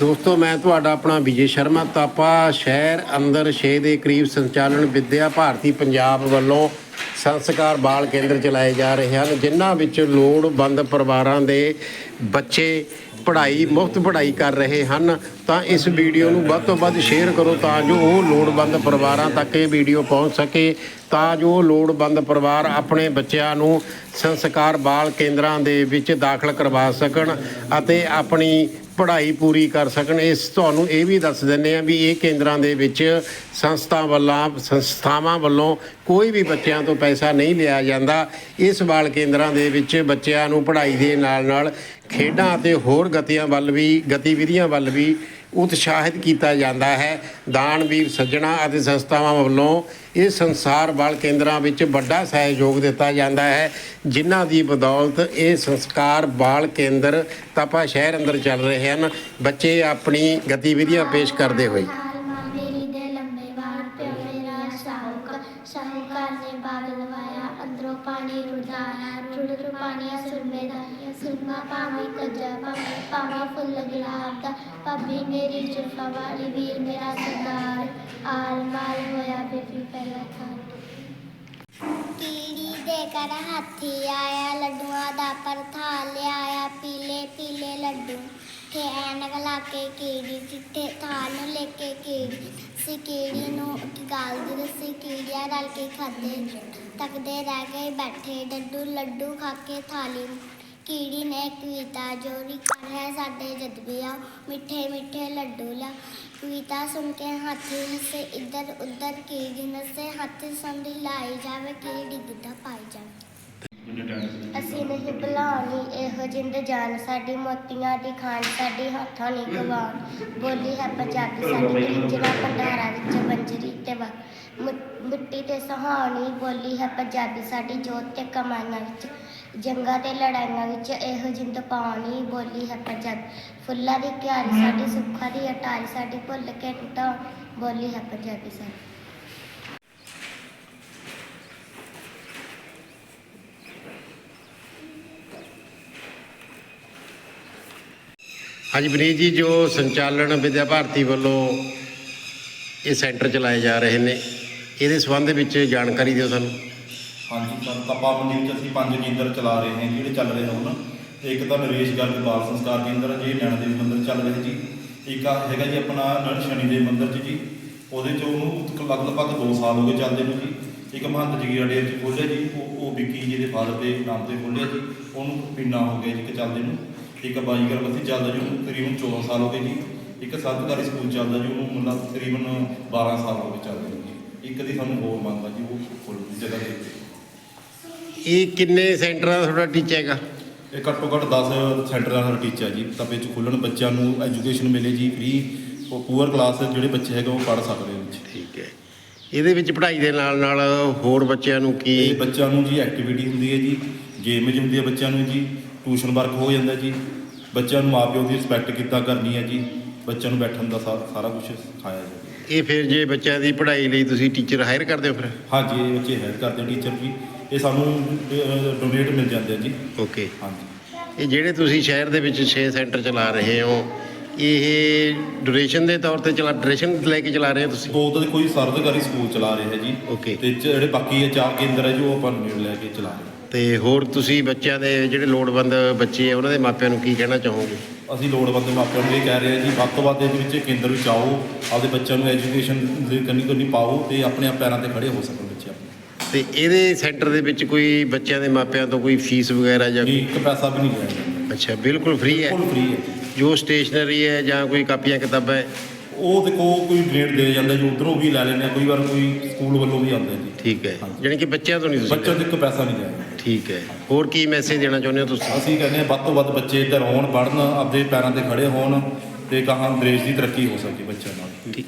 ਦੋਸਤੋ, ਮੈਂ ਤੁਹਾਡਾ ਆਪਣਾ ਵਿਜੇ ਸ਼ਰਮਾ ਤਾਪਾ ਸ਼ਹਿਰ ਅੰਦਰ 6 ਦੇ ਕਰੀਬ ਸੰਚਾਲਨ ਵਿਦਿਆ ਭਾਰਤੀ ਪੰਜਾਬ ਵੱਲੋਂ ਸੰਸਕਾਰ ਬਾਲ ਕੇਂਦਰ ਚਲਾਏ ਜਾ ਰਹੇ ਹਨ, ਜਿਨ੍ਹਾਂ ਵਿੱਚ ਲੋੜਵੰਦ ਪਰਿਵਾਰਾਂ ਦੇ ਬੱਚੇ ਪੜ੍ਹਾਈ, ਮੁਫਤ ਪੜ੍ਹਾਈ ਕਰ ਰਹੇ ਹਨ। ਤਾਂ ਇਸ ਵੀਡੀਓ ਨੂੰ ਵੱਧ ਤੋਂ ਵੱਧ ਸ਼ੇਅਰ ਕਰੋ ਤਾਂ ਜੋ ਉਹ ਲੋੜਵੰਦ ਪਰਿਵਾਰਾਂ ਤੱਕ ਇਹ ਵੀਡੀਓ ਪਹੁੰਚ ਸਕੇ, ਤਾਂ ਜੋ ਲੋੜਵੰਦ ਪਰਿਵਾਰ ਆਪਣੇ ਬੱਚਿਆਂ ਨੂੰ ਸੰਸਕਾਰ ਬਾਲ ਕੇਂਦਰਾਂ ਦੇ ਵਿੱਚ ਦਾਖਲ ਕਰਵਾ ਸਕਣ ਅਤੇ ਆਪਣੀ ਪੜ੍ਹਾਈ ਪੂਰੀ ਕਰ ਸਕਣ। ਇਸ ਤੁਹਾਨੂੰ ਇਹ ਵੀ ਦੱਸ ਦਿੰਦੇ ਆ ਵੀ ਇਹ ਕੇਂਦਰਾਂ ਦੇ ਵਿੱਚ ਸੰਸਥਾ ਵੱਲੋਂ, ਸੰਸਥਾਵਾਂ ਵੱਲੋਂ ਕੋਈ ਵੀ ਬੱਚਿਆਂ ਤੋਂ ਪੈਸਾ ਨਹੀਂ ਲਿਆ ਜਾਂਦਾ। ਇਸ ਬਾਲ ਕੇਂਦਰਾਂ ਦੇ ਵਿੱਚ ਬੱਚਿਆਂ ਨੂੰ ਪੜ੍ਹਾਈ ਦੇ ਨਾਲ ਨਾਲ ਖੇਡਾਂ ਅਤੇ ਹੋਰ ਗਤੀਆਂ ਵੱਲ ਵੀ, ਗਤੀਵਿਧੀਆਂ ਵੱਲ ਵੀ ਉਤਸ਼ਾਹਿਤ ਕੀਤਾ ਜਾਂਦਾ ਹੈ। ਦਾਨਵੀਰ ਸੱਜਣਾ ਅਤੇ ਸੰਸਥਾਵਾਂ ਵੱਲੋਂ ਇਹ ਸੰਸਾਰ ਬਾਲ ਕੇਂਦਰਾਂ ਵਿੱਚ ਵੱਡਾ ਸਹਿਯੋਗ ਦਿੱਤਾ ਜਾਂਦਾ ਹੈ। ਜਿਨ੍ਹਾਂ ਦੀ ਬਦੌਲਤ ਇਹ ਸੰਸਕਾਰ ਬਾਲ ਕੇਂਦਰ ਤਪਾ ਸ਼ਹਿਰ ਅੰਦਰ ਚੱਲ ਰਹੇ ਹਨ। ਬੱਚੇ ਆਪਣੀ ਗਤੀਵਿਧੀਆਂ ਪੇਸ਼ ਕਰਦੇ ਹੋਏ ਮੇਰੀ ਦੇ ਲੰਬੇ ਵਾਰ ਪਿਓ ਮੇਰਾ ਸ਼ਾਹੂਕਾਰ ਸ਼ਾਹੂਕਾਰ ਨੇ ਬਾਗ ਲਵਾਇਆ ਅੰਦਰੋਂ ਪਾਣੀ ਰੁੜਾਇਆ ਰੁੜ ਰੁੜ ਸੁਰਮੇ ਦਾ। ਸੁਰਮਾ ਪਾਵੀ ਕੱਜਾ ਪਾਵੀ ਪਾਵਾ ਫੁੱਲ ਗੁਲਾਬ ਦਾ। ਭਾਬੀ ਮੇਰੀ ਜੁਲਫਾ ਵਾਲੀ ਵੀਰ ਮੇਰਾ ਸਰਦਾਰ। ਆਲ ਮਾਲ ਹੋਇਆ ਬੇਬੀ ਪਹਿਲਾ ਖਾਨ ਕੀੜੀ ਦੇ ਕਰ ਹਾਥੀ ਆਇਆ, ਲੱਡੂਆਂ ਦਾ ਪਰਥਾ ਲਿਆਇਆ, ਪੀਲੇ ਪੀਲੇ ਲੱਡੂ। ਤੇ ਐਨਕ ਲਾ ਕੇ ਕੀੜੀ ਚਿੱਟੇ ਥਾਲ ਨੂੰ ਲੈ ਕੇ ਕੀੜੀ ਸੀ ਕੀੜੀ ਨੂੰ ਗਾਲ ਦੀ ਰੱਸੀ ਕੀੜੀਆਂ ਰਲ ਕੇ ਖਾਦੇ ਤੱਕਦੇ ਰਹਿ ਗਏ ਬੈਠੇ ਡੱਡੂ ਲੱਡੂ ਖਾ ਕੇ ਥਾਲੀ ਕੀੜੀ ਨੇ ਕਵਿਤਾ ਜੋਰੀ ਕਰ ਹੈ ਸਾਡੇ ਜਦਬੀਆ ਮਿੱਠੇ ਮਿੱਠੇ ਲੱਡੂ ਲਾ। ਕਵਿਤਾ ਸੁਣ ਕੇ ਹਾਥੀ ਹੱਸੇ ਇੱਧਰ ਉੱਧਰ ਕੀੜੀ ਨਸੇ, ਹੱਥ ਸੰਦੀ ਲਾਈ ਜਾਵੇ ਕੀੜੀ ਗਿੱਧਾ ਪਾਈ ਜਾਵੇ। ਅਸੀਂ ਨਹੀਂ ਬੁਲਾਉਣੀ ਇਹੋ ਜਿੰਦ ਜਾਨ ਸਾਡੀ ਮੋਤੀਆਂ ਦੀ ਖਾਨ ਸਾਡੀ ਹੱਥਾਂ ਨਹੀਂ ਗਵਾਨ ਬੋਲੀ ਹੈ ਪੰਜਾਬੀ ਸਾਡੀ ਕਿੰਜਰਾ ਭੰਡਾਰਾ ਵਿੱਚ ਬੰਜਰੀ ਤੇ ਵਾ। ਮਿੱਟੀ ਤੇ ਸੁਹਾਣੀ ਬੋਲੀ ਹੈ ਪੰਜਾਬੀ ਸਾਡੀ ਜੋਤ ਤੇ ਕਮਾਨਾਂ ਵਿੱਚ। ਜੰਗਾਂ ਤੇ ਲੜਾਈਆਂ ਵਿੱਚ ਇਹੋ ਜਿੰਦ ਪਾਣੀ ਬੋਲੀ ਹੈ ਪੰਜਾਬੀ। ਫੁੱਲਾਂ ਦੀ ਕਿਆਰੀ ਸਾਡੀ ਸੁੱਖਾਂ ਦੀ ਅਟਾਰੀ ਸਾਡੀ ਭੁੱਲ ਕੇ ਟੁੱਟਾ ਬੋਲੀ ਹੈ ਪੰਜਾਬੀ ਸਾਡੀ। ਹਾਂਜੀ ਵਿਨੀਤ ਜੀ, ਜੋ ਸੰਚਾਲਨ ਵਿਦਿਆ ਭਾਰਤੀ ਵੱਲੋਂ ਇਹ ਸੈਂਟਰ ਚਲਾਏ ਜਾ ਰਹੇ ਨੇ, ਇਹਦੇ ਸੰਬੰਧ ਵਿੱਚ ਜਾਣਕਾਰੀ ਦਿਓ ਸਾਨੂੰ। ਹਾਂਜੀ, ਸਰ, ਤਾਂ ਪਾਬੰਦੀ ਵਿੱਚ ਅਸੀਂ ਪੰਜ ਕੇਂਦਰ ਚਲਾ ਰਹੇ ਹਾਂ, ਜਿਹੜੇ ਚੱਲ ਰਹੇ ਹਨ। ਇੱਕ ਤਾਂ ਨਰੇਸ਼ ਗਰਗ ਬਾਲ ਸੰਸਕਾਰ ਕੇਂਦਰ ਜੀ ਨੈਣਾ ਦੇਵੀ ਮੰਦਰ ਚੱਲ ਰਿਹਾ ਜੀ। ਇੱਕ ਹੈਗਾ ਜੀ ਆਪਣਾ ਨਰ ਸ਼ਨੀ ਦੇਵ ਮੰਦਰ 'ਚ ਜੀ, ਉਹਦੇ 'ਚ ਉਹਨੂੰ ਲਗਭਗ 2 ਸਾਲ ਹੋ ਗਏ ਚੱਲਦੇ ਨੂੰ ਜੀ। ਇੱਕ ਮਹੰਤ ਜਗੀਰਾ ਡੇਰ 'ਚ ਖੋਲ੍ਹਿਆ ਜੀ, ਉਹ ਉਹ ਵਿੱਕੀ ਜੀ ਦੇ ਫਾਦਰ ਦੇ ਨਾਮ ਤੇ ਖੋਲ੍ਹਿਆ ਜੀ, ਉਹਨੂੰ ਪਿੰਨਾ ਹੋ ਗਿਆ ਜੀ ਕਿ ਚੱਲਦੇ ਨੂੰ। ਇੱਕ ਬਾਈ ਗਰਭਵਤੀ ਚੱਲਦਾ ਜੀ ਉਹਨੂੰ ਤਕਰੀਬਨ 14 ਸਾਲ ਹੋ ਗਏ ਜੀ। ਇੱਕ ਸਰਕਾਰੀ ਸਕੂਲ ਚੱਲਦਾ ਜੀ ਉਹਨੂੰ ਮਤਲਬ ਤਕਰੀਬਨ 12 ਸਾਲ ਹੋ ਗਏ ਚੱਲਦੇ ਜੀ। ਇੱਕ ਦੀ ਸਾਨੂੰ ਹੋਰ ਮੰਗ ਆ ਜੀ ਉਹ ਖੋਲ੍ਹਣ ਦੀ ਜਗ੍ਹਾ ਦੇ ਉੱਤੇ ਇਹ ਕਿੰਨੇ ਸੈਂਟਰਾਂ ਦਾ ਤੁਹਾਡਾ ਟੀਚਾ ਹੈਗਾ? ਇਹ ਘੱਟੋ ਘੱਟ 10 ਸੈਂਟਰਾਂ ਦਾ ਟੀਚਾ ਜੀ ਤਾਂ ਵਿੱਚ ਖੁੱਲਣ ਬੱਚਿਆਂ ਨੂੰ ਐਜੂਕੇਸ਼ਨ ਮਿਲੇ ਜੀ ਫ੍ਰੀ ਉਹ ਪੂਅਰ ਕਲਾਸ ਜਿਹੜੇ ਬੱਚੇ ਹੈਗੇ ਉਹ ਪੜ੍ਹ ਸਕਦੇ ਨੇ ਠੀਕ ਹੈ। ਇਹਦੇ ਵਿੱਚ ਪੜ੍ਹਾਈ ਦੇ ਨਾਲ ਨਾਲ ਹੋਰ ਬੱਚਿਆਂ ਨੂੰ ਕੀ ਬੱਚਿਆਂ ਨੂੰ ਜੀ ਐਕਟੀਵਿਟੀ ਹੁੰਦੀ ਹੈ ਜੀ ਗੇਮਜ਼ ਹੁੰਦੀ ਹੈ ਬੱਚਿਆਂ ਨੂੰ ਜੀ ਟਿਊਸ਼ਨ ਵਰਕ ਹੋ ਜਾਂਦਾ ਜੀ ਬੱਚਿਆਂ ਨੂੰ ਮਾਪਿਓ ਦੀ ਰਿਸਪੈਕਟ ਕਿੱਦਾਂ ਕਰਨੀ ਹੈ ਜੀ ਬੱਚਿਆਂ ਨੂੰ ਬੈਠਣ ਦਾ ਸਾ- ਸਾਰਾ ਕੁਝ ਸਿਖਾਇਆ ਜਾਂਦਾ ਇਹ ਫਿਰ ਜੇ ਬੱਚਿਆਂ ਦੀ ਪੜ੍ਹਾਈ ਲਈ ਤੁਸੀਂ ਟੀਚਰ ਹਾਇਰ ਕਰਦੇ ਹੋ ਫਿਰ? ਹਾਂਜੀ ਇਹ ਬੱਚੇ ਹੈਲਪ ਕਰਦੇ ਟੀਚਰ ਜੀ ਇਹ ਸਾਨੂੰ ਡੋਨੇਟ ਮਿਲ ਜਾਂਦੇ ਆ ਜੀ। ਓਕੇ ਹਾਂਜੀ। ਇਹ ਜਿਹੜੇ ਤੁਸੀਂ ਸ਼ਹਿਰ ਦੇ ਵਿੱਚ 6 ਸੈਂਟਰ ਚਲਾ ਰਹੇ ਹੋ ਇਹ ਡੂਰੇਸ਼ਨ ਦੇ ਤੌਰ ਤੇ ਚਲਾ ਡੂਰੇਸ਼ਨ ਲੈ ਕੇ ਚਲਾ ਰਹੇ ਹੋ ਤੁਸੀਂ? ਦੋ ਤਾਂ ਕੋਈ ਸਰਕਾਰੀ ਸਕੂਲ ਚਲਾ ਰਹੇ ਹੈ ਜੀ। ਓਕੇ ਤੇ ਜਿਹੜੇ ਬਾਕੀ ਇਹ ਚਾਰ ਕੇਂਦਰ ਹੈ ਜੋ ਆਪਾਂ ਨੂੰ ਲੈ ਕੇ ਚਲਾ ਰਹੇ ਹਾਂ। ਤੇ ਹੋਰ ਤੁਸੀਂ ਬੱਚਿਆਂ ਦੇ ਜਿਹੜੇ ਲੋੜਵੰਦ ਬੱਚੇ ਆ ਉਹਨਾਂ ਦੇ ਮਾਪਿਆਂ ਨੂੰ ਕੀ ਕਹਿਣਾ ਚਾਹੋਗੇ? ਅਸੀਂ ਲੋੜਵੰਦ ਮਾਪਿਆਂ ਨੂੰ ਇਹ ਕਹਿ ਰਹੇ ਹਾਂ ਜੀ ਵੱਧ ਤੋਂ ਵੱਧ ਇਹਦੇ ਵਿੱਚ ਕੇਂਦਰ ਵਿੱਚ ਆਓ ਆਪਦੇ ਬੱਚਿਆਂ ਨੂੰ ਐਜੂਕੇਸ਼ਨ ਦੇ ਕੰਨੀ ਕੰਨੀ ਪਾਓ ਤੇ ਆਪਣੇ ਆਪ ਪੈਰਾਂ ਤੇ ਖੜੇ ਹੋ ਸਕਣ ਬੱਚੇ ਆਪਣੇ। ਤੇ ਇਹਦੇ ਸੈਂਟਰ ਦੇ ਵਿੱਚ ਕੋਈ ਬੱਚਿਆਂ ਦੇ ਮਾਪਿਆਂ ਤੋਂ ਕੋਈ ਫੀਸ ਵਗੈਰਾ ਜਾਂ ਜੀ ਇੱਕ ਪੈਸਾ ਵੀ ਨਹੀਂ ਲਿਆ ਜਾਂਦਾ ਅੱਛਾ ਬਿਲਕੁਲ ਫ੍ਰੀ ਹੈ? ਬਿਲਕੁਲ ਫ੍ਰੀ ਹੈ। ਜੀ। ਸਟੇਸ਼ਨਰੀ ਹੈ ਜਾਂ ਕੋਈ ਕਾਪੀਆਂ ਕਿਤਾਬਾਂ ਹੈ? ਉਹ ਦੇਖੋ ਕੋਈ ਗ੍ਰੇਡ ਦੇ ਜਾਂਦਾ ਜੀ ਉਧਰੋਂ ਵੀ ਲੈ ਲੈਂਦੇ ਆ ਕੋਈ ਵਾਰ ਕੋਈ ਸਕੂਲ ਵੱਲੋਂ ਵੀ ਆਉਂਦਾ ਜੀ। ਠੀਕ ਹੈ। ਹਾਂਜੀ। ਜਾਣੀ ਕਿ ਬੱਚਿਆਂ ਤੋਂ ਨਹੀਂ ਤੁਸੀਂ ਬੱਚਿਆਂ ਤੋਂ ਇੱਕ ਪੈਸਾ ਨਹੀਂ ਲਿਆ ਠੀਕ ਹੈ। ਹੋਰ ਕੀ ਮੈਸੇਜ ਦੇਣਾ ਚਾਹੁੰਦੇ ਹੋ ਤੁਸੀਂ? ਅਸੀਂ ਕਹਿੰਦੇ ਹਾਂ ਵੱਧ ਤੋਂ ਵੱਧ ਬੱਚੇ ਇੱਧਰ ਆਉਣ ਪੜ੍ਹਨ ਆਪਦੇ ਪੈਰਾਂ ਤੇ ਖੜੇ ਹੋਣ ਤੇ ਕਹਾਂ ਦੇਸ਼ ਦੀ ਤਰੱਕੀ ਹੋ ਸਕੇ ਬੱਚਿਆਂ ਨਾਲ। ਠੀਕ।